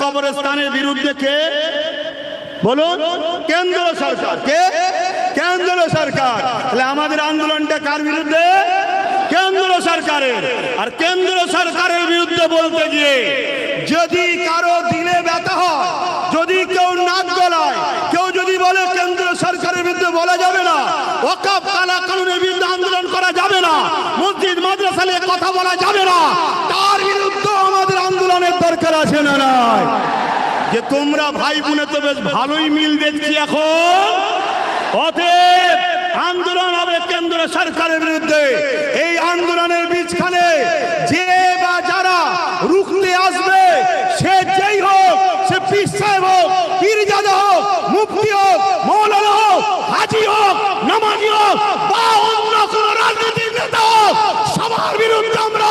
কবরস্থানের বিরুদ্ধে কে? বলুন, কেন্দ্র সরকার। কে? কেন্দ্র সরকার। তাহলে আমাদের আন্দোলনটা কার বিরুদ্ধে? কেন্দ্র সরকারের। আর কেন্দ্র সরকারের বিরুদ্ধে বলতে গিয়ে যদি কারও দিলে ব্যথা হয়, যদি কেউ নাক গলায়, কেউ যদি বলে কেন্দ্র সরকারের বিরুদ্ধে বলা যাবে না ওকাব কালা কানুনের বিরুদ্ধে আন্দোলন করা যাবে না, মসজিদ, মাদ্রাসা নিয়ে কথা বলা যাবে না, তার বিরুদ্ধে দরকার আছে না নাই? যে তোমরা ভাই বোনে তো বেশ ভালোই মিল দেখছি এখন। অতএব আন্দোলন হবে কেন্দ্র সরকারের বিরুদ্ধে। এই আন্দোলনের বীজখানে যে বা যারা রুখতে আসবে, সে যেই হোক, সে সাহেব হোক, পীরজাদা হোক, মুফতি হোক, মৌলানা হোক, হাজি হোক, নামাজি হোক, বা অন্য কোন রাজনৈতিক নেতা হোক, সবার বিরুদ্ধে আমরা